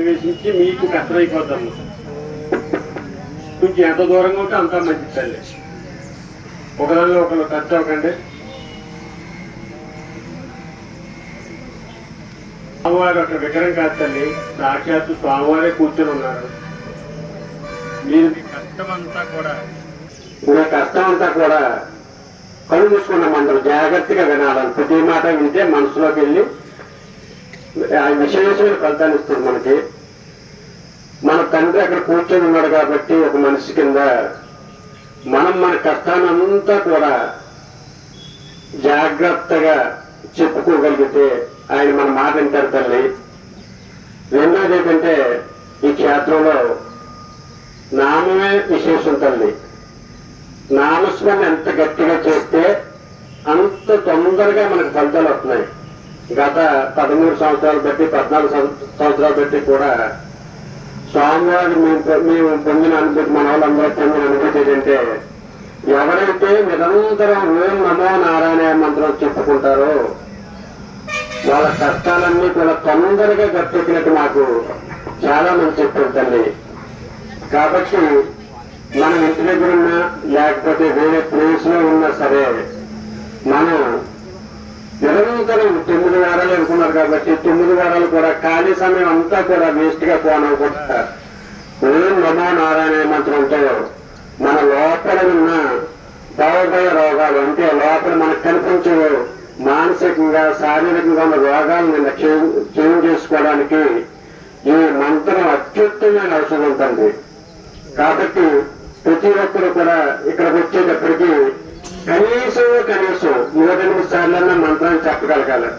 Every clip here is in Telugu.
ప్రవేశించి మీకు కష్టమైపోతాము కొంచెం ఎంత దూరంగా ఉంటే అంత మంచి తల్లి. ఒకదానిలో ఒకరు టచ్ అవ్వకండి. స్వామివారు ఒక విగ్రహం కాదు తల్లి. సాక్షాత్తు స్వామివారే కూర్చొని ఉన్నారు. మీరు మీ కష్టం అంతా కూడా మీ కష్టం అంతా కూడా కళ్ళు మూసుకున్న మందరం జాగ్రత్తగా వినాలని. ప్రతి మాట వింటే మనసులోకి వెళ్ళి ఆ విశేషమైన ఫలితాన్ని ఇస్తుంది మనకి. మన తండ్రి అక్కడ కూర్చొని ఉన్నాడు కాబట్టి ఒక మనిషి కింద మనం మన కష్టానంతా అంతా కూడా జాగ్రత్తగా చెప్పుకోగలిగితే ఆయన మన మాట వింటారు తల్లి. రెండోది ఏంటంటే ఈ క్షేత్రంలో నామమే విశేషం తల్లి. నామస్మరణ ఎంత గట్టిగా చేస్తే అంత తొందరగా మనకు ఫలితాలు వస్తున్నాయి. గత పదమూడు సంవత్సరాలు బట్టి పద్నాలుగు సంవత్సరాలు బట్టి కూడా స్వామివారి మేము మేము పొందిన అనుభూతి మన వాళ్ళందరూ పొందిన అనుభూతి ఏంటంటే ఎవరైతే నిరంతరం ఓం నమో నారాయణ మంత్రం చెప్పుకుంటారో వాళ్ళ కష్టాలన్నీ కూడా తొందరగా గట్టెక్కినట్టు మాకు చాలా మంది చెప్పారు కాబట్టి మనం ఇంటి దగ్గర ఉన్నా లేకపోతే వేరే ప్లేస్లో ఉన్నా సరే మనం నిరంతరం తొమ్మిది వారాలు కాబట్టి తొమ్మిది వారాలు కూడా ఖాళీ సమయం అంతా కూడా వేస్ట్గా పోనకుండా ఓం నమో నారాయణ మంత్రంతో మన లోపల ఉన్న భవభయ రోగాలు అంటే లోపల మనకు కనిపించే మానసికంగా శారీరకంగా ఉన్న రోగాలను క్షయం చేసుకోవడానికి ఈ మంత్రం అత్యుత్తమైన ఔషధం తండ్రి కాబట్టి ప్రతి ఒక్కరు కూడా ఇక్కడికి వచ్చేటప్పటికీ కనీసం కనీసం నూట ఎనిమిది సార్లన్నా మంత్రాన్ని చెప్పగలగాలి.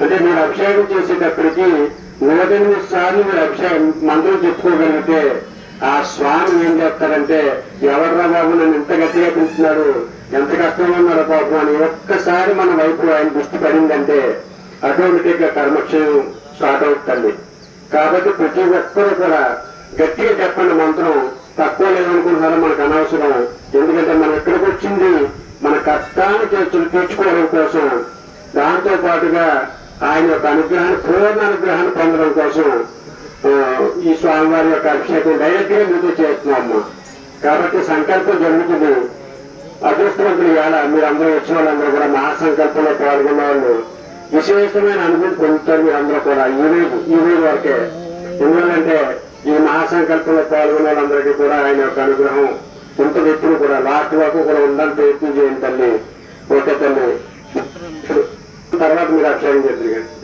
అంటే మీరు అభిషేకం చేసేటప్పటికి నూట ఎనిమిది సార్లు మీరు అభిషేకం మంత్రం చెప్పుకోగలిగితే ఆ స్వామి ఏం చేస్తారంటే ఎవర్రా బాబు నన్ను ఇంత గట్టిగా పిలుస్తున్నాడు? ఎంత కష్టంగా ఉన్నారో పాపం అని ఒక్కసారి మన వైపు ఆయన దృష్టి పడిందంటే ఆటోమేటిక్గా కర్మక్షయం స్టార్ట్ అవుతుంది. కాబట్టి ప్రతి ఒక్కరు కూడా గట్టిగా చెప్పండి మంత్రం. తక్కువ లేదనుకుంటున్నారో మనకు అనవసరం. ఎందుకంటే మనం ఎక్కడికి వచ్చింది? మన కష్టాన్ని తీర్చుకోవడం కోసం. దాంతో పాటుగా ఆయన యొక్క అనుగ్రహాన్ని పూర్ణ అనుగ్రహాన్ని పొందడం కోసం ఈ స్వామివారి యొక్క అభిషేకం డైరెక్ట్గా ముందు చేస్తున్నాము కాబట్టి సంకల్పం జరుగుతుంది. అదృష్టవంతులు ఇవాళ మీరు అందరూ వచ్చిన వాళ్ళందరూ కూడా మహాసంకల్పంలో పాల్గొన్న వాళ్ళు విశేషమైన అనుభూతి పొందుతారు మీరు అందరూ కూడా ఈ రోజు ఈ రోజు వరకే. ఎందుకంటే ఈ మహాసంకల్పంలో పాల్గొన్న వాళ్ళందరికీ కూడా ఆయన యొక్క అనుగ్రహం ఇంత వ్యక్తులు కూడా లాస్ట్ వరకు కూడా ఉండాలని ప్రయత్నం చేయండి తల్లి. ఓకే తల్లి. आदमी रखे होंगे